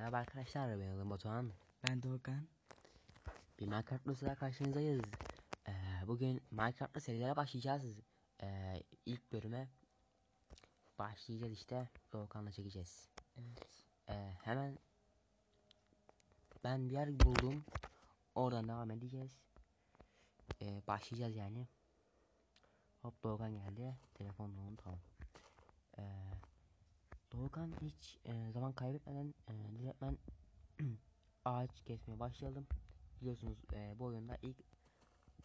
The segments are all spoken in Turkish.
Merhaba arkadaşlar ben adım Batuhan. Ben Doğukan. Bir Minecraft ile karşınızdayız. Ee, bugün Minecraft'lı serilere başlayacağız. Ee, ilk bölüme başlayacağız işte. Doğukan'la çekeceğiz. Evet. Ee, hemen ben bir yer buldum. Oradan devam edeceğiz. Ee, başlayacağız yani. Hop Doğukan geldi. Telefonla onu tamam. Ee, Doğukan hiç e, zaman kaybetmeden e, direktmen ağaç kesmeye başlayalım. Biliyorsunuz e, bu oyunda ilk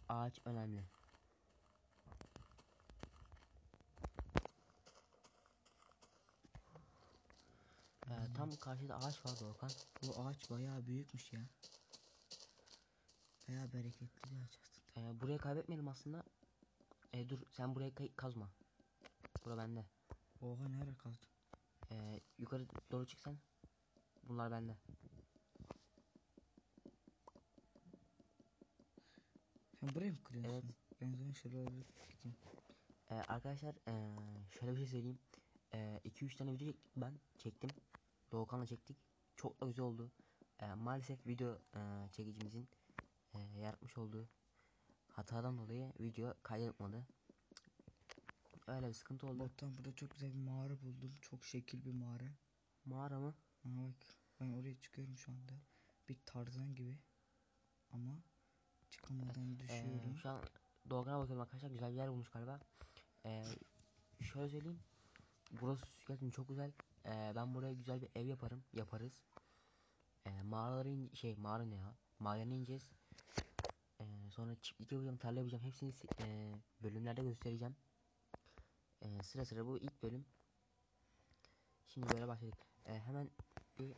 ağaç önemli. Ee, tam karşıda ağaç var Doğukan. Bu ağaç bayağı büyükmüş ya. Bayağı bereketli bir ağaç aslında. Ee, burayı kaybetmeyelim aslında. Ee, dur sen burayı kay- kazma. Bura bende. Oha nereye kaldı? Ee, yukarı doğru çıksan. Bunlar bende. Sen burayı mı kırıyorsun? Evet. Ben o zaman şuraya bir gideyim. Ee, arkadaşlar ee, şöyle bir şey söyleyeyim. 2-3 tane video ben çektim. Doğukan'la çektik. Çok da güzel oldu. Ee, maalesef video ee, çekicimizin ee, yaratmış olduğu hatadan dolayı video kaydetmedi. Öyle bir sıkıntı oldu. Bottan burada çok güzel bir mağara buldum. Çok şekil bir mağara. Mağara mı? Ha bak. Ben oraya çıkıyorum şu anda. Bir tarzan gibi. Ama çıkamadan Ee, düşüyorum. şu an Doğukan'a bakıyorum arkadaşlar güzel bir yer bulmuş galiba. Ee, şöyle söyleyeyim. Burası gerçekten çok güzel. Ee, ben buraya güzel bir ev yaparım. Yaparız. Ee, mağaraları in- şey mağara ne ya? Mağaraya ineceğiz. Ee, sonra çiftlik yapacağım, tarla yapacağım. Hepsini si- ee, bölümlerde göstereceğim. Ee, sıra sıra bu ilk bölüm. Şimdi böyle başladık. Ee, hemen bir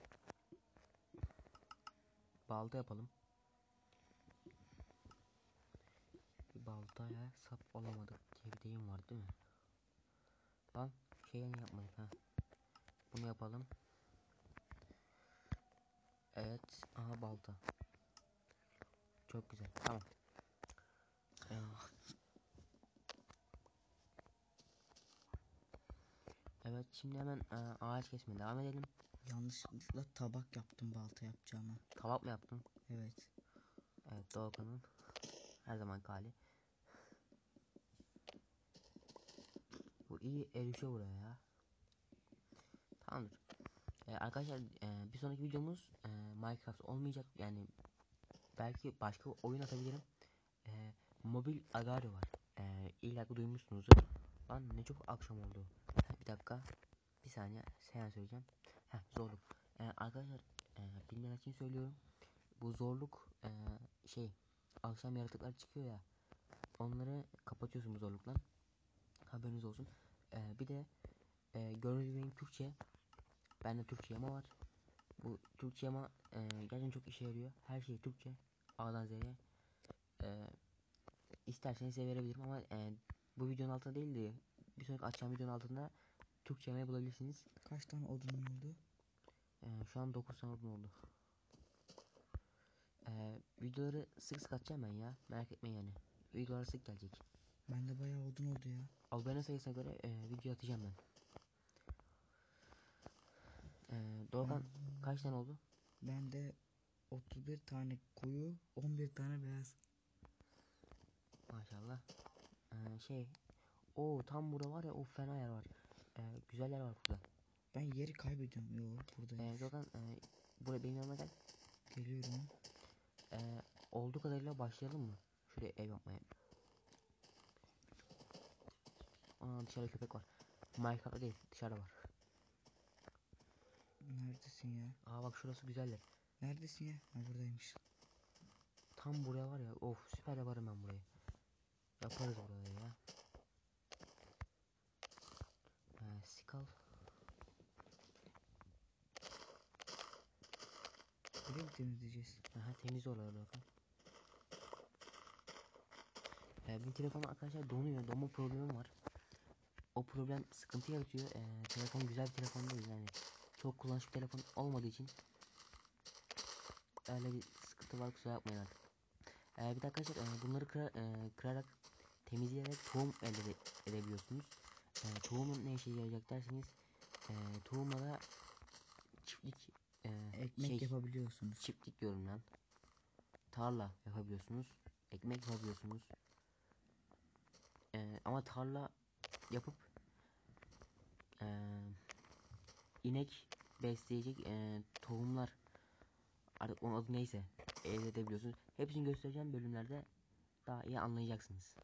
balta yapalım. Bir baltaya sap olamadık diye bir deyim var değil mi? Lan şey yani yapmadık ha. Bunu yapalım. Evet. Aha balta. Çok güzel. Tamam. Ee, evet şimdi hemen e, ağaç kesmeye devam edelim. Yanlışlıkla tabak yaptım balta yapacağıma. Tabak mı yaptın? Evet. Evet Doğukan'ın her zaman hali. Bu iyi erişiyor buraya ya. Tamamdır. Ee, arkadaşlar e, bir sonraki videomuz e, Minecraft olmayacak yani belki başka oyun atabilirim. E, mobil Agari var. E, illa ki duymuşsunuzdur. Lan ne çok akşam oldu. Bir dakika. Bir saniye. Sen söyleyeceğim. Heh, zorluk. E, arkadaşlar e, bilmeyen için söylüyorum. Bu zorluk e, şey akşam yaratıklar çıkıyor ya. Onları kapatıyorsun bu zorlukla. Haberiniz olsun. E, bir de e, gördüğünüz gibi Türkçe Bende Türkçe yama var. Bu Türkçe yama e, gerçekten çok işe yarıyor. Her şey Türkçe. A'dan Z'ye. E, isterseniz size verebilirim ama e, bu videonun altında değil de bir sonraki açacağım videonun altında Türkçe yamayı bulabilirsiniz. Kaç tane odunun oldu? E, şu an 9 tane odun oldu. E, videoları sık sık atacağım ben ya. Merak etmeyin yani. Videolar sık gelecek. Bende bayağı odun oldu ya. Abone sayısına göre e, video atacağım ben. E, Doğukan kaç tane oldu? Bende 31 tane koyu, 11 tane beyaz. Maşallah. Ee, şey. O tam burada var ya o fena yer var. Ee, güzel yer var burada. Ben yeri kaybediyorum. Yo buradayım. Ee, Gökhan e, buraya benim yanıma gel. Geliyorum. Ee, olduğu kadarıyla başlayalım mı? Şuraya ev yapmaya. Aa dışarıda köpek var. Minecraft'ta değil dışarıda var. Neredesin ya? Aa bak şurası güzel yer. Neredesin ya? Ha buradaymış. Tam buraya var ya. Of süper yaparım ben burayı. Yaparız burayı ya. Ee, sikal. Burayı temizleyeceğiz? Aha temiz oralar bakın. Ee, benim telefon arkadaşlar donuyor. Donma problemim var. O problem sıkıntı yaratıyor. Ee, telefon güzel bir telefon değil yani. Çok kullanışlı telefon olmadığı için öyle bir sıkıntı var kusura bakmayın artık. Ee, bir de arkadaşlar e, bunları kıra, e, kırarak temizleyerek tohum elde ede- edebiliyorsunuz. E, tohumun ne işe yarayacak derseniz e, tohumla da çiftlik e, Ek ekmek şey- yapabiliyorsunuz. çiftlik diyorum lan. Tarla yapabiliyorsunuz. Ekmek yapabiliyorsunuz. Ee, ama tarla yapıp ee, inek besleyecek ee, tohumlar artık onun adı neyse elde edebiliyorsunuz. Hepsini göstereceğim bölümlerde daha iyi anlayacaksınız.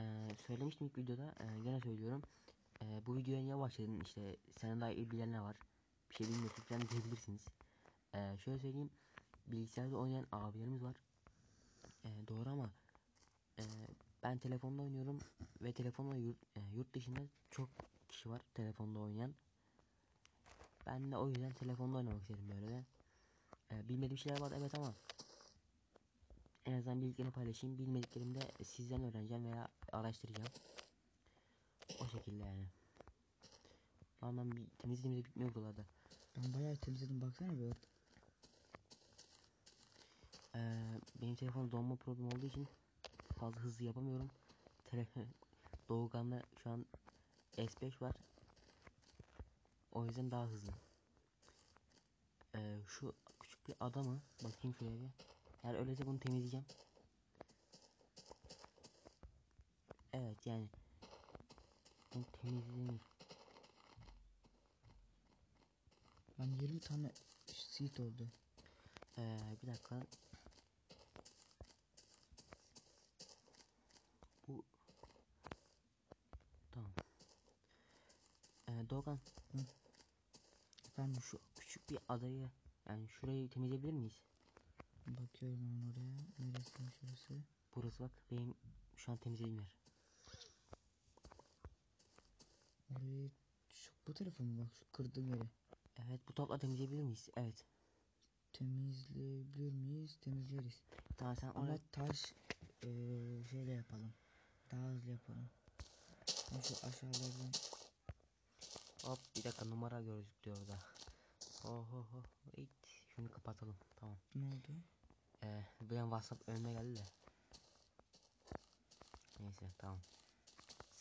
Ee, söylemiştim ilk videoda ee, gene söylüyorum. Ee, bu videoya niye başladın işte senin daha iyi bilenler var. Bir şey bilmiyorsun falan diyebilirsiniz. Ee, şöyle söyleyeyim. Bilgisayarda oynayan abilerimiz var. Ee, doğru ama ee, ben telefonda oynuyorum ve telefonla yurt, e, yurt dışında çok kişi var telefonda oynayan. Ben de o yüzden telefonda oynamak istedim böyle de. Ee, bilmediğim şeyler var evet ama en azından bildiklerimi paylaşayım. Bilmediklerimi de sizden öğreneceğim veya araştıracağım. O şekilde yani. Lan ben bir temizliğimiz bitmiyor buralarda. Ben bayağı temizledim baksana bir orada. Ee, benim telefonum donma problemi olduğu için fazla hızlı yapamıyorum. Telefon Doğukan'da şu an S5 var. O yüzden daha hızlı. Ee, şu küçük bir adamı bakayım şuraya bir. Eğer öyleyse bunu temizleyeceğim. Evet yani bunu temizlenir. Ben 20 tane seat oldu. Ee, bir dakika. Bu tamam. Ee, Doğukan Ben şu küçük bir adayı yani şurayı temizleyebilir miyiz? bakıyorum hemen oraya. Neresi şurası? Burası bak benim şu an temizlediğim yer. Orayı şu, bu tarafa mı bak şu kırdığım yere. Evet bu topla temizleyebilir miyiz? Evet. Temizleyebilir miyiz? Temizleriz. Tamam sen Ama oraya taş eee şeyle yapalım. Daha hızlı yapalım. Ben şu aşağılardan hop bir dakika numara gözüküyor orada. Oho ho it şunu kapatalım tamam. ne oldu? Ee, bir an WhatsApp önüme geldi de. Neyse tamam.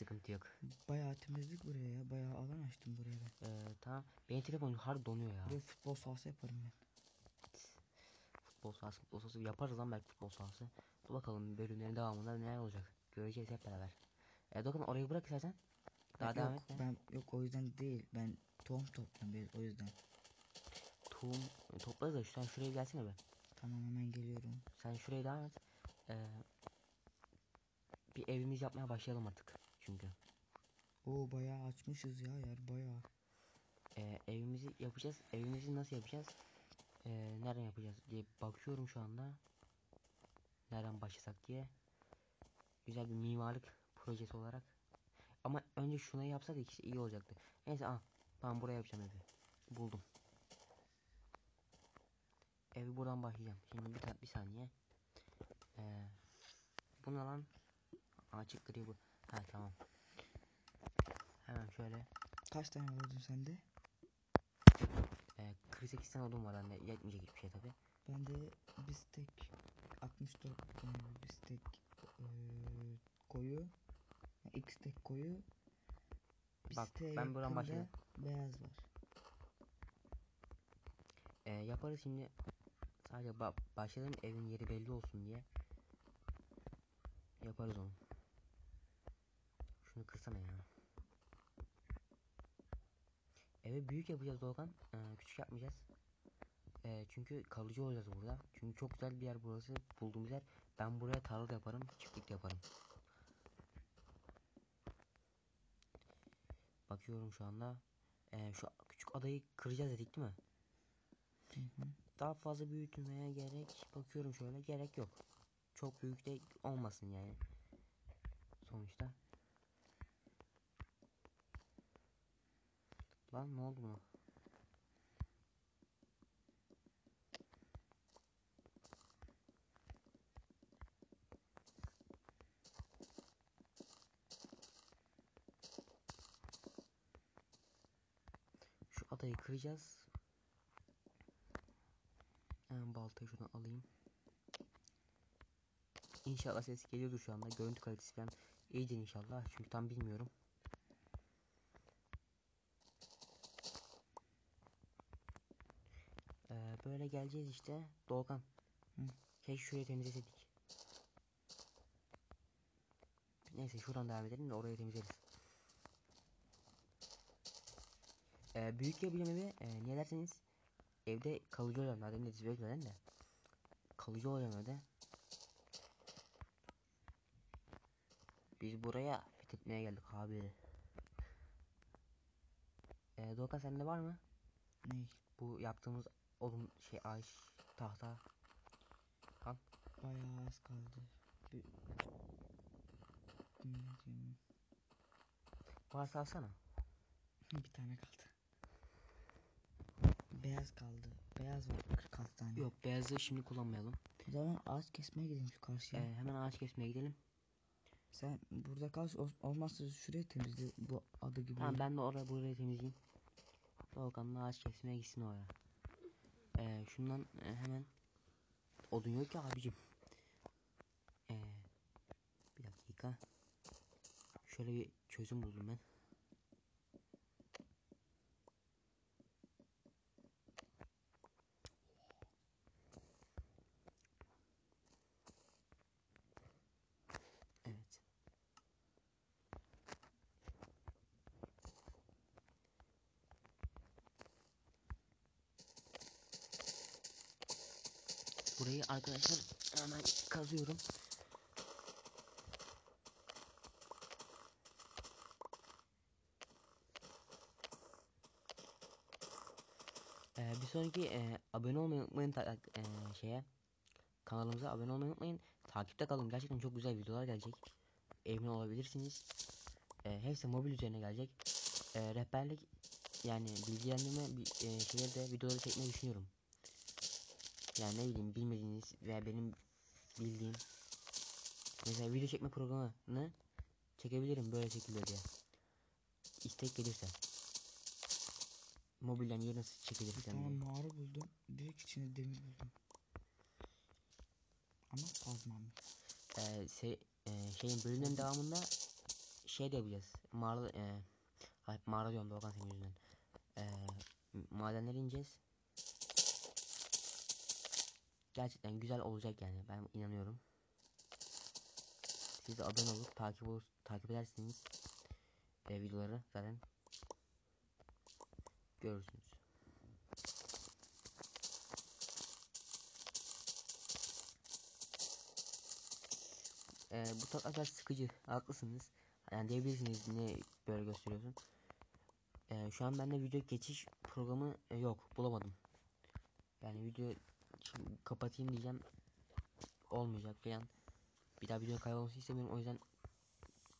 Sıkıntı yok. Bayağı temizlik buraya ya. Bayağı alan açtım buraya ben. Ee, tamam. Benim telefon hard donuyor ya. Buraya futbol sahası yaparım ben. Futbol sahası, futbol sahası yaparız lan belki futbol sahası. Dur bakalım bölümlerin devamında neler olacak. Göreceğiz hep beraber. E dokun orayı bırak istersen. Daha Ben- devam yok, etme. Ben yok o yüzden değil. Ben tohum topluyorum o yüzden. Tohum toplarız da sen şuraya gelsene be. Tamam hemen geliyorum. Sen şuraya devam et. Ee, bir evimiz yapmaya başlayalım artık. Çünkü. Oo bayağı açmışız ya yer bayağı. Ee, evimizi yapacağız. Evimizi nasıl yapacağız? Ee, nereden yapacağız diye bakıyorum şu anda. Nereden başlasak diye. Güzel bir mimarlık projesi olarak. Ama önce şuna yapsaydık işte iyi olacaktı. Neyse ah ben buraya yapacağım evi. Buldum. Evi buradan başlayacağım. Şimdi bir, bir saniye. Ee, bu ne lan? Açık gri bu. Ha tamam. Hemen şöyle. Kaç tane vurdun sende? E, 48 tane odun var bende. Yetmeyecek hiçbir şey tabi. Bende bir stek 64 tane bir stek eee, koyu. iki stek koyu. Bir Bak, ben buradan yakın da başladım. Beyaz var. E, yaparız şimdi. Sadece ba başladım evin yeri belli olsun diye. Yaparız onu. Şunu kırsana ya. Evi büyük yapacağız Doğukan. Ee, küçük yapmayacağız. Ee, çünkü kalıcı olacağız burada. Çünkü çok güzel bir yer burası. Bulduğumuz yer. Ben buraya tarla da yaparım. Çiftlik de yaparım. Bakıyorum şu anda. Ee, şu küçük adayı kıracağız dedik değil mi? Hı hı. Daha fazla büyütmeye gerek bakıyorum şöyle gerek yok. Çok büyük de olmasın yani. Sonuçta. Lan ne oldu buna? Şu adayı kıracağız. Hemen baltayı şuradan alayım. İnşallah ses geliyordur şu anda. Görüntü kalitesi falan iyidir inşallah. Çünkü tam bilmiyorum. Böyle geleceğiz işte. Doğukan. Hı. Keşke şurayı temizleseydik. Neyse şuradan devam edelim de orayı temizleriz. Ee, büyük yapacağım evi e, niye derseniz evde kalıcı olacağım. Zaten de size gören de. Kalıcı olacağım evde. Biz buraya fethetmeye geldik abi. Ee, Doğukan sende var mı? Ney? Bu yaptığımız olum şey ağaç tahta. Bayağı az kaldı. Hmm. Varsa alsana. bir tane kaldı. Beyaz kaldı. Beyaz var 46 tane. Yok beyazı şimdi kullanmayalım. O zaman ağaç kesmeye gidelim şu karşıya. Ee, hemen ağaç kesmeye gidelim. Sen burada kal ol- olmazsa şurayı temizle bu adı gibi. Tamam ben de oraya burayı temizleyeyim. Doğukan da ağaç kesmeye gitsin oraya. Ee, şundan e, hemen odun yok ki abicim. Ee, bir dakika. Şöyle bir çözüm buldum ben. Burayı arkadaşlar hemen kazıyorum. Ee, bir sonraki e, abone olmayı unutmayın ta- e, şeye kanalımıza abone olmayı unutmayın. Takipte kalın. Gerçekten çok güzel videolar gelecek. Emin olabilirsiniz. E, hepsi mobil üzerine gelecek. E, rehberlik yani bilgilendirme e, şeyleri de videoları çekmeyi düşünüyorum. Yani ne bileyim bilmediğiniz veya benim bildiğim mesela video çekme programını çekebilirim böyle şekilde diye. İstek gelirse. Mobilden yeri nasıl çekilir diye. mağara buldum. Direkt içinde demir buldum. Ama kazmam. Ee, se- e, şeyin bölümlerin devamında şey de yapacağız. Mağara e, ay, mağara diyorum Doğukan senin yüzünden. M- madenlere ineceğiz. Gerçekten güzel olacak yani ben inanıyorum. Siz de abone olup takip olur, takip edersiniz e, videoları zaten görürsünüz. Ee, bu tatlar biraz sıkıcı. Haklısınız. Yani diyebilirsiniz ne böyle gösteriyorsun. Ee, şu an bende video geçiş programı e, yok. Bulamadım. Yani video kapatayım diyeceğim. Olmayacak falan. Bir daha video kaybolması istemiyorum. O yüzden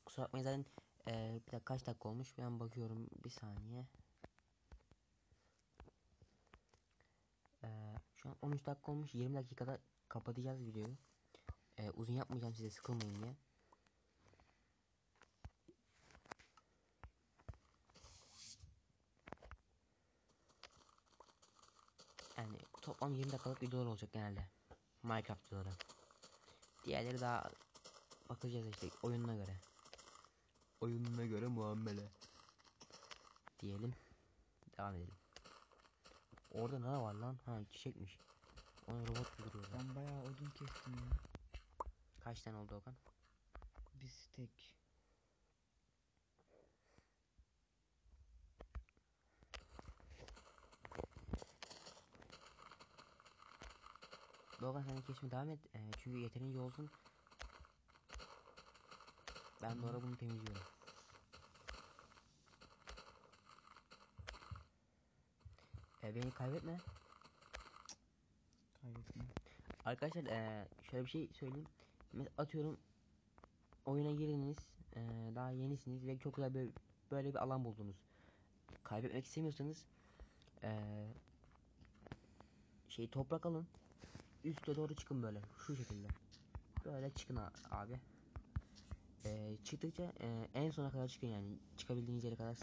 kusura bakmayın zaten e, bir dakika kaç dakika olmuş. Ben bakıyorum bir saniye. Ee, şu an 13 dakika olmuş. 20 dakikada kapatacağız videoyu. Ee, uzun yapmayacağım size sıkılmayın diye. Yani toplam 20 dakikalık videolar olacak genelde. Minecraft videoları. Diğerleri daha bakacağız işte oyununa göre. Oyununa göre muamele. Diyelim. Devam edelim. Orada ne var lan? Ha çiçekmiş. Onu robot duruyor. Ben bayağı odun kestim ya. Kaç tane oldu Okan? Bir stek. Doğukan sen kesme devam et. Ee, çünkü yeterince olsun. Ben orada bunu temizliyorum. Ee, beni kaybetme. Kaybettim. Arkadaşlar eee, şöyle bir şey söyleyeyim. Mes- Atıyorum oyuna girdiniz. eee, daha yenisiniz ve çok güzel böyle, böyle bir alan buldunuz. Kaybetmek istemiyorsanız eee, şey toprak alın. Üste doğru çıkın böyle şu şekilde. Böyle çıkın abi. Eee, çıktıkça eee, en sona kadar çıkın yani çıkabildiğiniz yere kadar.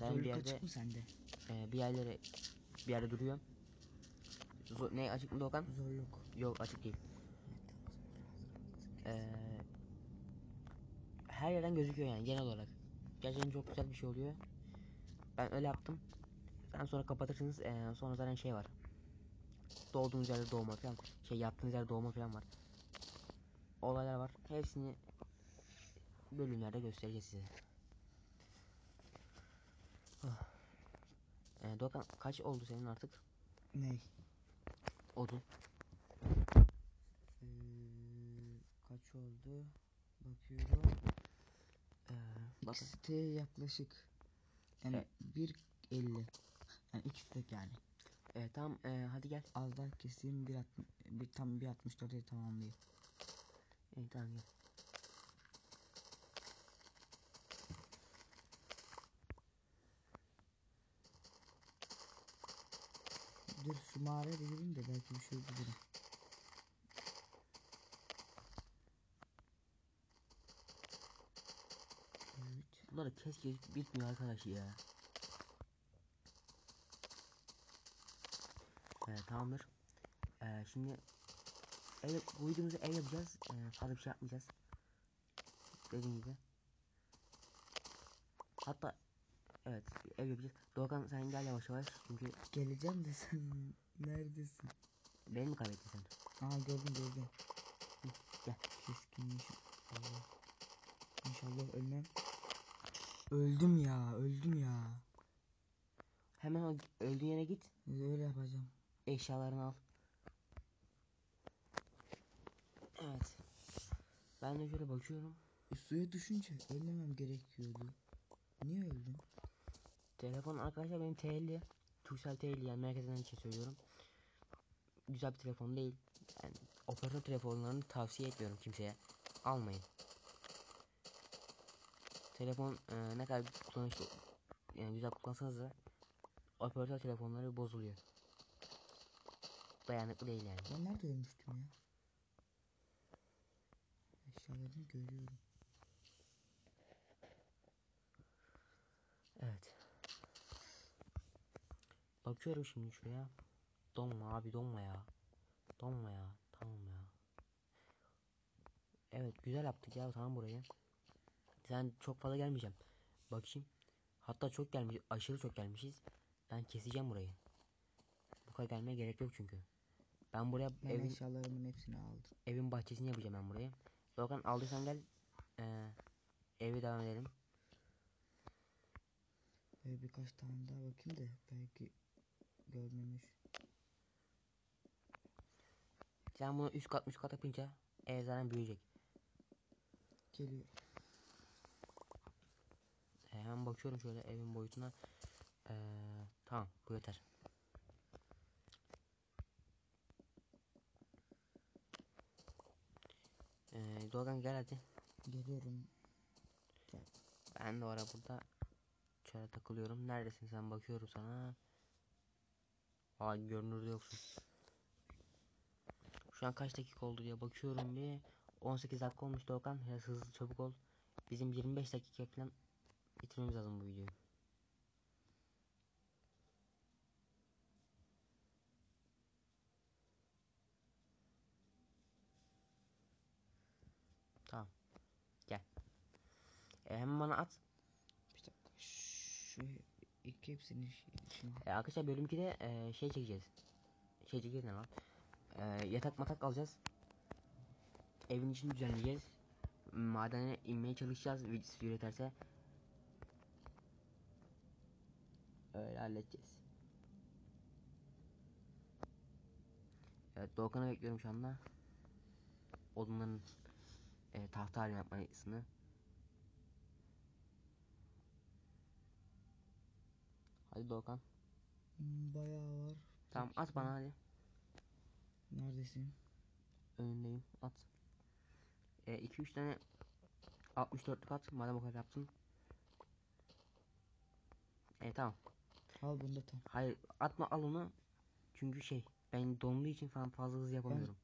Ben bir yerde sende? eee, bir yerlere bir yerde duruyorum. Zo- ne açık mı Doğukan? Zorluk. Yok açık değil. Ee, her yerden gözüküyor yani genel olarak. Gerçekten çok güzel bir şey oluyor. Ben öyle yaptım. Ben sonra kapatırsınız. Ee, sonra zaten şey var. Doğduğunuz yerde doğma falan şey yattığınız yerde doğma falan var. Olaylar var. Hepsini bölümlerde göstereceğiz size. Ah. Ee, Doğukan kaç oldu senin artık Ney? odun? Ee, kaç oldu? Bakıyorum. Ee, İkisi de yaklaşık. Yani Evet. 1.50. Yani ikisi de yani. Ee, tamam ee, hadi gel. Az daha keseyim bir, alt- bir tam bir 64'e tamamlayayım. İyi tamam gel. Dur şu mağaraya da gireyim de belki bir şey bulurum. Evet. Bunları kes kes bitmiyor arkadaş ya. Evet tamamdır. Ee, şimdi ev, bu videomuzu ev yapacağız. Ee, fazla bir şey yapmayacağız. Dediğim gibi. Hatta evet ev yapacağız. Doğukan sen gel yavaş yavaş çünkü Geleceğim de sen neredesin? beni mi kaybettin sen? Aa gördüm gördüm. Gel. Keskinmiş. Allah. İnşallah ölmem. Öldüm ya öldüm ya. Hemen o öldüğün yere git. Öyle yapacağım. Eşyalarını al. Evet. Ben de şöyle bakıyorum. E, suya düşünce ölmemem gerekiyordu. Niye öldüm? Telefon arkadaşlar benim TL. Turkcell TL yani merkezden için söylüyorum. Güzel bir telefon değil. Yani operatör telefonlarını tavsiye etmiyorum kimseye. Almayın. Telefon e, ne kadar kullanışlı yani güzel kullansanız da operatör telefonları bozuluyor. Dayanıklı değil yani. Ben nerede ölmüştüm ya? Eşyalarını görüyorum. Evet. Bakıyorum şimdi şuraya. Donma abi donma ya. Donma ya. Tamam ya. Evet güzel yaptık ya tamam burayı. Sen çok fazla gelmeyeceğim. Bakayım. Hatta çok gelmiş. Aşırı çok gelmişiz. Ben keseceğim burayı. Bu kadar gelmeye gerek yok çünkü. Ben buraya Ben evin, eşyalarımın hepsini aldım. evin bahçesini yapacağım ben burayı. Doğukan aldıysan gel. Ee, evi devam edelim. Böyle birkaç tane daha bakayım da belki görmemiş. Sen bunu üst kat üst kat yapınca ev zaten büyüyecek. Geliyor. Ee, hemen bakıyorum şöyle evin boyutuna. Ee, tamam bu yeter. Ee, Doğukan gel hadi. Geliyorum. Ben de ara burada şöyle takılıyorum. Neredesin sen bakıyorum sana. Aa görünürde yoksun. Şu an kaç dakika oldu diye bakıyorum bir. 18 dakika olmuş Doğukan. Biraz hızlı çabuk ol. Bizim 25 dakika falan bitirmemiz lazım bu videoyu. Tamam. Gel. E, hemen bana at. Bir dakika. Şu iki hepsini şi- şimdi. E, arkadaşlar bölüm 2'de e, şey çekeceğiz. Şey çekeceğiz ne lan? E, yatak matak alacağız. Evin içini düzenleyeceğiz. Madene inmeye çalışacağız videosu üreterse. Öyle halledeceğiz. Evet Doğukan'ı bekliyorum şu anda. Odunların e, tahta haline yapmasını. Hadi Doğukan. Bayağı var. Tamam at bana hadi. Neredesin? önündeyim at. 2-3 tane 64'lük at madem o kadar yaptın. E tamam. Al bunu da tam. Hayır atma al onu. Çünkü şey ben donduğu için falan fazla hızlı yapamıyorum.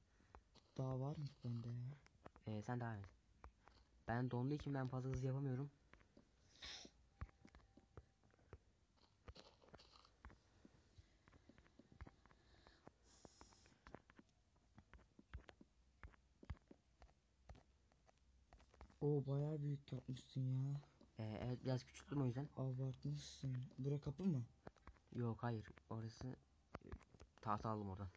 Daha var mı bende ya? E, sen devam et. Ben donduğu için ben fazla hızlı yapamıyorum. O bayağı büyük yapmışsın ya. Ee, evet biraz küçülttüm o yüzden. Abartmışsın. Bura kapı mı? Yok hayır. Orası e, tahta aldım oradan.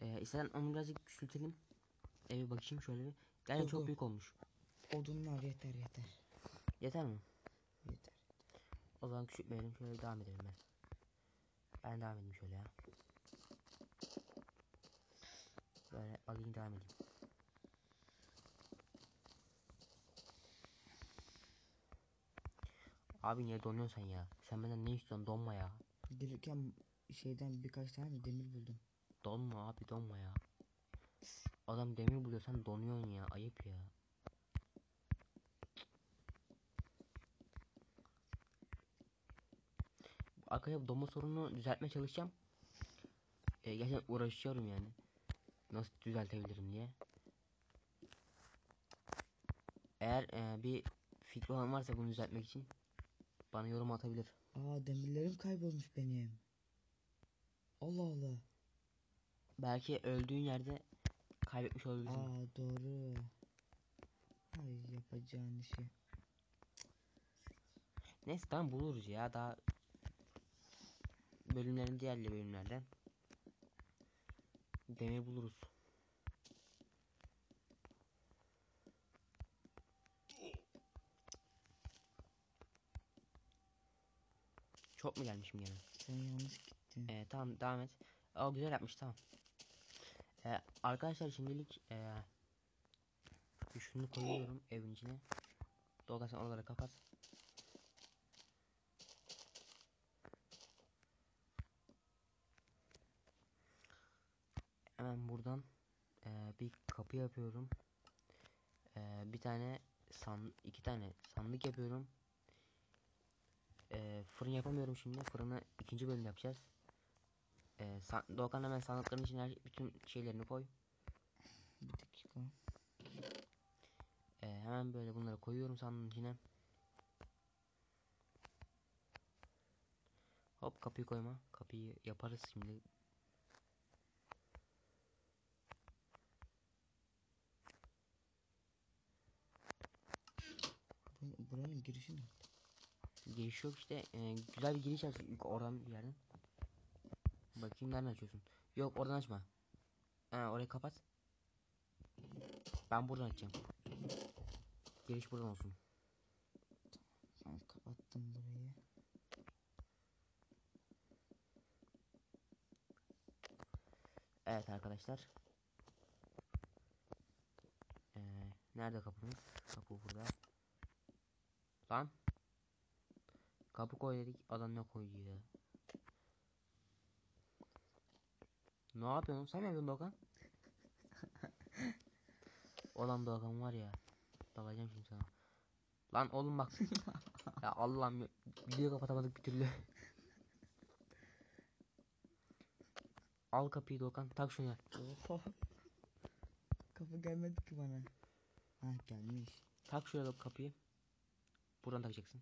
Ee, istersen onu birazcık küçültelim. Eve bakayım şöyle bir. Yani çok büyük olmuş. Odunlar yeter yeter. Yeter mi? Yeter. O zaman küçültmeyelim şöyle devam edelim ben. Ben devam edeyim şöyle ya. Böyle alayım devam edeyim. Abi niye donuyorsun sen ya? Sen benden ne istiyorsun? Donma ya. Gelirken şeyden birkaç tane de demir buldum. Donma abi donma ya. Adam demir buluyor sen donuyorsun ya. Ayıp ya. Arkadaşlar donma sorununu düzeltmeye çalışacağım. Ee, gerçekten uğraşıyorum yani. Nasıl düzeltebilirim diye. Eğer e, bir fikri olan varsa bunu düzeltmek için bana yorum atabilir. Aa demirlerim kaybolmuş benim. Allah Allah. Belki öldüğün yerde kaybetmiş olabilirsin. Aa doğru. Ay yapacağın işi. Neyse tamam buluruz ya daha bölümlerin diğer bölümlerden demir buluruz. Çok mu gelmişim gene? Sen yanlış gittin. Ee, tamam devam et. Aa güzel yapmış tamam. Ee, arkadaşlar şimdilik ee, şunu koyuyorum evin içine. Sen oraları kapat. Hemen buradan ee, bir kapı yapıyorum. Ee, bir tane san iki tane sandık yapıyorum. Ee, fırın yapamıyorum şimdi. Fırını ikinci bölüm yapacağız. San Doğukan hemen sandıkların içine her- bütün şeylerini koy. Bir dakika. Ee, hemen böyle bunları koyuyorum sandığın içine. Hop kapıyı koyma. Kapıyı yaparız şimdi. Bu, buranın girişi ne? Giriş yok işte. Ee, güzel bir giriş aç. ilk Oradan bir yerden. Bakayım nereden açıyorsun? Yok oradan açma. Ha, orayı kapat. Ben buradan açacağım. Giriş buradan olsun. Ben kapattım burayı. Evet arkadaşlar. Ee, nerede kapımız? Kapı burada. Lan. Kapı koy dedik. Adam ne koydu ya? Ne yapıyorsun? Sen mi yapıyorsun Doğukan? Olan Doğukan var ya. Dalacağım şimdi sana. Lan oğlum bak. ya Allah'ım. Videoyu kapatamadık bir türlü. Al kapıyı Doğukan. Tak şunu. Kapı gelmedi ki bana. Ha gelmiş. Tak şuraya kapıyı. Buradan takacaksın.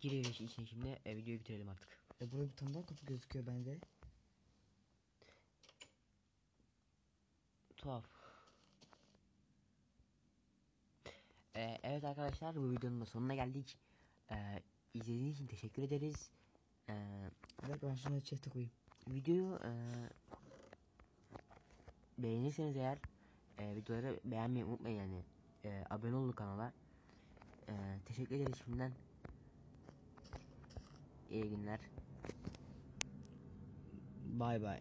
Gir evin içi- içine şimdi. E, videoyu bitirelim artık. E burada bir tane daha kapı gözüküyor bende. Tuhaf. E, evet arkadaşlar bu videonun da sonuna geldik. E, izlediğiniz için teşekkür ederiz. E, dakika ben şunu chat'e koyayım. videoyu e, beğenirseniz eğer e, videoları beğenmeyi unutmayın yani. E, abone olun kanala. E, teşekkür ederiz şimdiden. İyi günler. Bay bay.